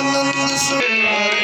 Allah to the soul.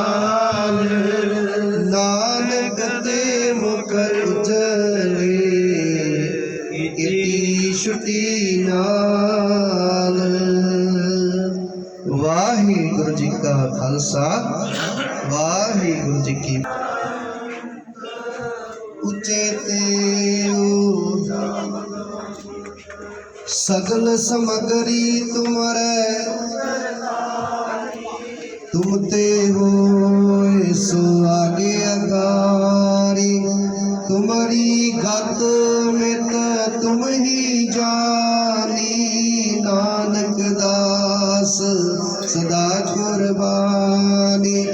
ਕਾਲ ਨਾਨਕ ਤੇ ਮੁਕਰ ਚਲੇ, ਇਤੀ ਛੁੱਟੀ ਨਾਲ। ਵਾਹਿਗੁਰੂ ਜੀ ਕਾ ਖਾਲਸਾ, ਵਾਹਿਗੁਰੂ ਜੀ ਕੀ ਉੱਚੇ ਤੇ ਊਚਾ ਸਗਲ ਸਮਗਰੀ ਤੁਮਰੇ ਤੁਮ ਤੇ ਹੋਏ ਸੋ ਆਗੇ ਅਗਾਰੀ। ਤੁਮਰੀ ਗਤ ਮਿਤ ਤੁਮ ਹੀ ਜਾਨੀ। ਨਾਨਕ ਦਾਸ ਸਦਾ ਕੁਰਬਾਨੀ।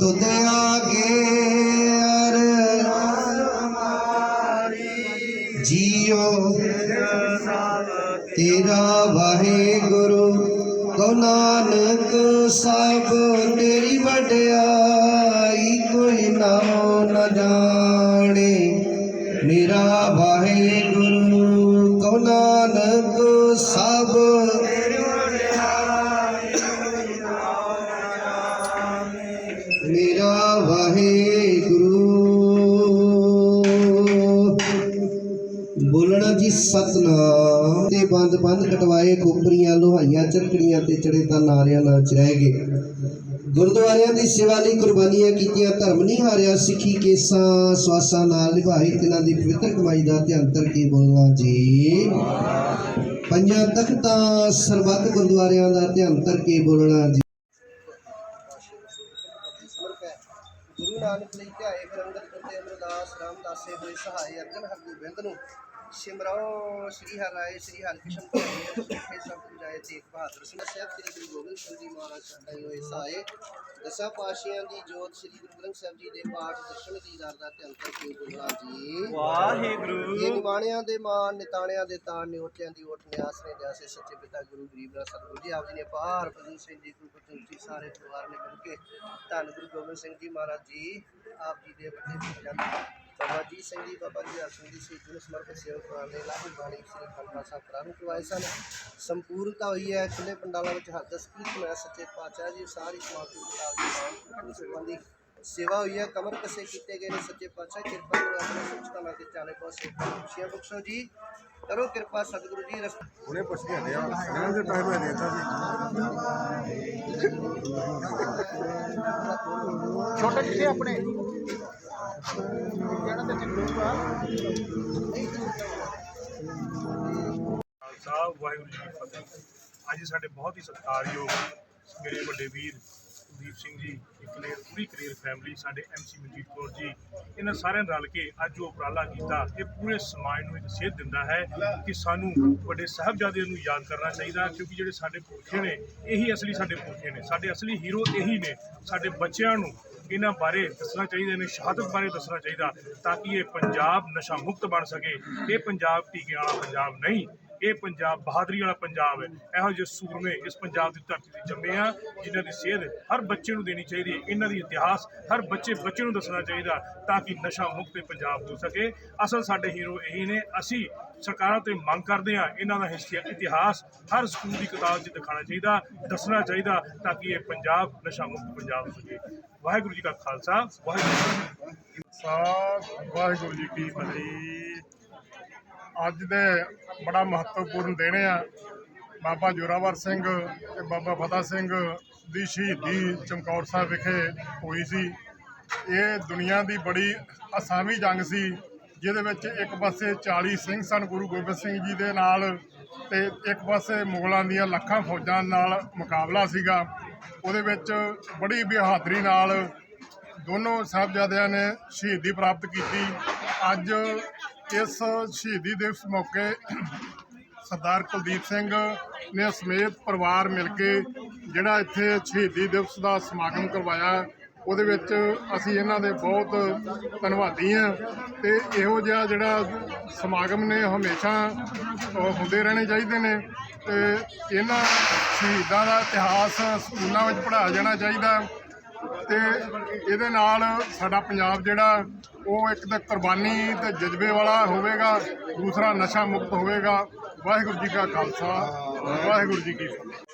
ਤੁਧ ਆਗੇ ਅਰ ਜੀਓ। ਤੇਰਾ ਵਾਹਿਗੁਰੂ, ਕਉ ਨਾਨਕ ਸਭ ਤੇਰੀ ਵਡਿਆਈ ਕੋਈ ਨਾ ਨ ਜਾਣੇ। ਮੇਰਾ ਵਾਹਿਗੁਰੂ ਕਉ ਨਾਨਕ ਸਭ ਬੋਲਣਾ ਜੀ ਸਤਨਾਮ। ਤੇ ਬੰਦ ਬੰਦ ਕਟਵਾਏ ਕੋਪਰੀਆਂ, ਲੋਹਾਈਆਂ ਚਰਕੜੀਆਂ ਤੇ ਚੜੇ ਤਾਂ ਨਾਰਿਆਂ ਨਾਲ ਚਰਾਏ ਗਏ। ਗੁਰਦੁਆਰਿਆਂ ਦੀ ਸੇਵਾ ਲਈ ਕੁਰਬਾਨੀਆਂ ਕੀਤੀਆਂ, ਧਰਮ ਨਹੀਂ ਹਾਰਿਆ, ਸਿੱਖੀ ਕੇਸਾਂ, ਸਵਾਸਾਂ ਨਾਲ ਨਿਭਾਈ ਤਿਨਾਂ ਦੀ ਪਵਿੱਤਰ ਕਮਾਈ ਦਾ ਧਿਆਨ ਧਰ ਕੇ ਬੋਲਣਾ ਜੀ। ਪੰਜਾਂ ਤਖਤਾਂ ਸਰਬੱਤ ਗੁਰਦੁਆਰਿਆਂ ਦਾ ਧਿਆਨ ਧਰ ਕੇ ਬੋਲਣਾ ਜੀ। ਗੁਰੂ ਨਾਨਕ ਲਈ ਧਿਆਏ ਫਿਰ ਅੰਗਦ ਗੁਰਦੇ ਅਮਰਦਾਸ, ਰਾਮਦਾਸੇ ਹੋਏ ਸਹਾਈ ਅਰਜਨ ਹਰਗੋਬਿੰਦ ਨੂੰ ਸਿਮਰੋ ਸ੍ਰੀ ਹਰਿ ਸ੍ਰੀ ਹਰਿਕ੍ਰਿਸ਼ਨ ਧਿਆਏ ਸੁਖੇ ਸਭ ਪੁਜਾਏ ਤੇਗ ਬਹਾਦਰ ਸਿੰਘ ਸਾਹਿਬ ਸ੍ਰੀ ਗੁਰੂ ਗੋਬਿੰਦ ਸਿੰਘ ਜੀ ਮਹਾਰਾਜ ਸਹਾਈ ਹੋਏ ਸਹਾਏ ਦਸਾਂ ਪਾਸ਼ੀਆਂ ਦੀ ਜੋਤ ਸ੍ਰੀ ਗੁਰੂ ਗ੍ਰੰਥ ਸਾਹਿਬ ਜੀ ਦੇ ਪਾਠ ਦਰਸ਼ਨ ਦੀਦਾਰ ਦਾ ਧਿਆਨ ਕਰਕੇ ਬੋਲਣਾ ਜੀ ਵਾਹਿਗੁਰੂ ਇਹ ਨਿਮਾਣਿਆਂ ਦੇ ਮਾਨ ਨਿਤਾਣਿਆਂ ਦੇ ਤਾਣ ਨਿਉਟਿਆਂ ਦੀ ਓਟ ਨਿਆਸ ਨੇ ਜਾਸੇ ਸੱਚੇ ਪਿਤਾ ਗੁਰੂ ਗਰੀਬ ਰਾਜ ਸਤਿਗੁਰੂ ਜੀ ਆਪ ਜੀ ਨੇ ਪਾਰ ਪ੍ਰਭੂ ਸਿੰਘ ਜੀ ਗੁਰੂ ਗੋਬਿੰਦ ਜੀ ਸਾਰੇ ਪਰਿਵਾਰ ਨੇ ਮਿਲ ਕੇ ਧੰਨ ਗੁਰੂ ਗੋਬਿੰਦ ਸਿੰਘ ਜੀ ਮਹਾਰਾਜ ਜੀ ਆਪ ਜੀ ਦੇ ਵੱਡੇ ਜਨ ਬਾਬਾ ਜੀ। ਸਿੰਘ ਜੀ ਬਾਬਾ ਜੀ ਸਿੰਘ ਜੀ ਸੀ ਗੁਰੂ ਸਮਰਪਿਤ ਸੇਵਾ ਕਰਾਉਣ ਲਈ ਲਾਹੀ ਬਾਣੀ ਸ੍ਰੀ ਖੰਡਾ ਸਾਹਿਬ ਪ੍ਰਾਰੰਭ ਕਰਵਾਏ ਸਨ। ਸੰਪੂਰਨਤਾ ਹੋਈ ਹੈ ਖੁੱਲੇ ਪੰਡਾਲਾਂ ਵਿੱਚ ਹਰ ਦਸ ਕੀਰਤਨ ਹੋਇਆ ਸੱਚੇ ਪਾਤਸ਼ਾਹ ਜੀ ਸਾਰੀ ਸਮਾਪਤੀ ਮੁਤਾਬਕ ਦੀ ਸੰਬੰਧੀ ਸੇਵਾ ਹੋਈ ਹੈ ਕਮਰ ਕਸੇ ਕੀਤੇ ਗਏ ਨੇ ਸੱਚੇ ਪਾਤਸ਼ਾਹ ਕਿਰਪਾ ਕਰੋ ਆਪਣੇ ਸੁਚਤਾ ਨਾਲ ਤੇ ਚਾਲੇ ਪਾਸ ਸੇਵਾ ਖੁਸ਼ੀਆਂ ਬਖਸ਼ੋ ਜੀ। ਕਰੋ ਕਿਰਪਾ ਸਤਿਗੁਰੂ ਜੀ ਰਸ ਹੁਣੇ ਪੁੱਛ ਕੇ ਹਟਿਆ ਇਹਨਾਂ ਦੇ ਪੈਸੇ ਮੈਂ ਦੇਤਾ ਸੀ ਛੋਟੇ ਜਿਹੇ ਆਪਣੇ। ਖਾਲਸਾ, ਵਾਹਿਗੁਰੂ ਜੀ ਕੀ ਫਤਿਹ। ਅੱਜ ਸਾਡੇ ਬਹੁਤ ਹੀ ਸਤਿਕਾਰਯੋਗ ਮੇਰੇ ਵੱਡੇ ਵੀਰ ਦੀਪ ਸਿੰਘ ਜੀ ਕਲੀਅਰ ਪੂਰੀ ਕਲੀਅਰ ਫੈਮਿਲੀ ਸਾਡੇ ਐਮਸੀ ਮਨਜੀਤ ਕੌਰ ਜੀ, ਇਹਨਾਂ ਸਾਰਿਆਂ ਨੇ ਰਲ ਕੇ ਅੱਜ ਉਹ ਉਪਰਾਲਾ ਕੀਤਾ ਇਹ ਪੂਰੇ ਸਮਾਜ ਨੂੰ ਇੱਕ ਸੇਧ ਦਿੰਦਾ ਹੈ ਕਿ ਸਾਨੂੰ ਵੱਡੇ ਸਾਹਿਬਜ਼ਾਦਿਆਂ ਨੂੰ ਯਾਦ ਕਰਨਾ ਚਾਹੀਦਾ, ਕਿਉਂਕਿ ਜਿਹੜੇ ਸਾਡੇ ਪੁਰਖੇ ਨੇ, ਇਹੀ ਅਸਲੀ ਸਾਡੇ ਪੁਰਖੇ ਨੇ। ਸਾਡੇ ਅਸਲੀ ਹੀਰੋ ਇਹੀ ਨੇ। ਸਾਡੇ ਬੱਚਿਆਂ ਨੂੰ ਇਹਨਾਂ ਬਾਰੇ ਦੱਸਣਾ ਚਾਹੀਦਾ, ਇਹਨਾਂ ਸ਼ਹਾਦਤ ਬਾਰੇ ਦੱਸਣਾ ਚਾਹੀਦਾ ਤਾਂ ਕਿ ਇਹ ਪੰਜਾਬ ਨਸ਼ਾ ਮੁਕਤ ਬਣ ਸਕੇ। ਇਹ ਪੰਜਾਬ ਟੀਕੇ ਵਾਲਾ ਪੰਜਾਬ ਨਹੀਂ, ਇਹ ਪੰਜਾਬ ਬਹਾਦਰੀ ਵਾਲਾ ਪੰਜਾਬ ਹੈ। ਇਹੋ ਜਿਹੇ ਸੂਰਮੇ ਇਸ ਪੰਜਾਬ ਦੀ ਧਰਤੀ ਤੇ ਜੰਮੇ ਆ, ਜਿਨ੍ਹਾਂ ਦੀ ਸੇਧ ਹਰ ਬੱਚੇ ਨੂੰ ਦੇਣੀ ਚਾਹੀਦੀ ਹੈ। ਇਹਨਾਂ ਦੀ ਇਤਿਹਾਸ ਹਰ ਬੱਚੇ ਬੱਚੇ ਨੂੰ ਦੱਸਣਾ ਚਾਹੀਦਾ ਤਾਂ ਕਿ ਨਸ਼ਾ ਮੁਕਤ ਇਹ ਪੰਜਾਬ ਹੋ ਸਕੇ। ਅਸਲ ਸਾਡੇ ਹੀਰੋ ਇਹੀ ਨੇ, ਅਸੀਂ ਸਰਕਾਰਾਂ ਤੇ ਮੰਗ ਕਰਦੇ ਆ ਇਹਨਾਂ ਦਾ ਹਿਸਟਰੀ ਇਤਿਹਾਸ ਹਰ ਸਕੂਲ ਦੀ ਕਿਤਾਬ 'ਚ ਦਿਖਾਉਣਾ ਚਾਹੀਦਾ, ਦੱਸਣਾ ਚਾਹੀਦਾ ਤਾਂ ਕਿ ਇਹ ਪੰਜਾਬ ਨਸ਼ਾ ਮੁਕਤ ਪੰਜਾਬ ਹੋ ਸਕੇ। ਵਾਹਿਗੁਰੂ ਜੀ ਕਾ ਖਾਲਸਾ, ਵਾਹਿਗੁਰੂ ਜੀ ਕੀ ਸਾਹਿਬ ਵਾਹਿਗੁਰੂ ਜੀ ਕੀ ਫਤਿਹ। ਅੱਜ ਦੇ ਬੜਾ ਮਹੱਤਵਪੂਰਨ ਦਿਨ ਆ। ਬਾਬਾ ਜੋਰਾਵਰ ਸਿੰਘ ਤੇ ਬਾਬਾ ਫਤਿਹ ਸਿੰਘ ਦੀ ਸ਼ਹੀਦੀ ਚਮਕੌਰ ਸਾਹਿਬ ਵਿਖੇ ਹੋਈ ਸੀ। ਇਹ ਦੁਨੀਆ ਦੀ ਬੜੀ ਅਸਾਮੀ ਜੰਗ ਸੀ, ਜਿਹਦੇ ਵਿੱਚ ਇੱਕ ਪਾਸੇ 40 ਸਿੰਘ ਸਨ ਗੁਰੂ ਗੋਬਿੰਦ ਸਿੰਘ ਜੀ ਦੇ ਨਾਲ ਤੇ ਇੱਕ ਪਾਸੇ ਮੁਗਲਾਂ ਦੀਆਂ ਲੱਖਾਂ ਫੌਜਾਂ ਨਾਲ ਮੁਕਾਬਲਾ ਸੀਗਾ। ਉਹਦੇ ਵਿੱਚ ਬੜੀ ਬਹਾਦਰੀ ਨਾਲ ਦੋਨੋਂ ਸਾਹਿਬਜ਼ਾਦਿਆਂ ਨੇ ਸ਼ਹੀਦੀ ਪ੍ਰਾਪਤ ਕੀਤੀ। ਅੱਜ ਇਸ ਸ਼ਹੀਦੀ ਦਿਵਸ ਮੌਕੇ ਸਰਦਾਰ ਕੁਲਦੀਪ ਸਿੰਘ ਨੇ ਸਮੇਤ ਪਰਿਵਾਰ ਮਿਲ ਕੇ ਜਿਹੜਾ ਇੱਥੇ ਸ਼ਹੀਦੀ ਦਿਵਸ ਦਾ ਸਮਾਗਮ ਕਰਵਾਇਆ, ਉਹਦੇ ਵਿੱਚ ਅਸੀਂ ਇਹਨਾਂ ਦੇ ਬਹੁਤ ਧੰਨਵਾਦੀ ਹਾਂ ਤੇ ਇਹੋ ਜਿਹਾ ਜਿਹੜਾ ਸਮਾਗਮ ਨੇ, ਹਮੇਸ਼ਾ ਹੁੰਦੇ ਰਹਿਣੇ ਚਾਹੀਦੇ ਨੇ। ਤੇ ਇਹਨਾਂ ਸ਼ਹੀਦਾਂ ਦਾ ਇਤਿਹਾਸ ਸਕੂਲਾਂ ਵਿੱਚ ਪੜ੍ਹਾਇਆ ਜਾਣਾ ਚਾਹੀਦਾ ਤੇ ਇਹਦੇ ਨਾਲ ਸਾਡਾ ਪੰਜਾਬ ਜਿਹੜਾ, ਉਹ ਇੱਕ ਤਾਂ ਕੁਰਬਾਨੀ ਤੇ ਜਜ਼ਬੇ ਵਾਲਾ ਹੋਵੇਗਾ, ਦੂਸਰਾ ਨਸ਼ਾ ਮੁਕਤ ਹੋਵੇਗਾ ਵਾਹਿਗੁਰੂ ਜੀ ਕਾ ਖਾਲਸਾ, ਵਾਹਿਗੁਰੂ ਜੀ ਕੀ ਫਤਿਹ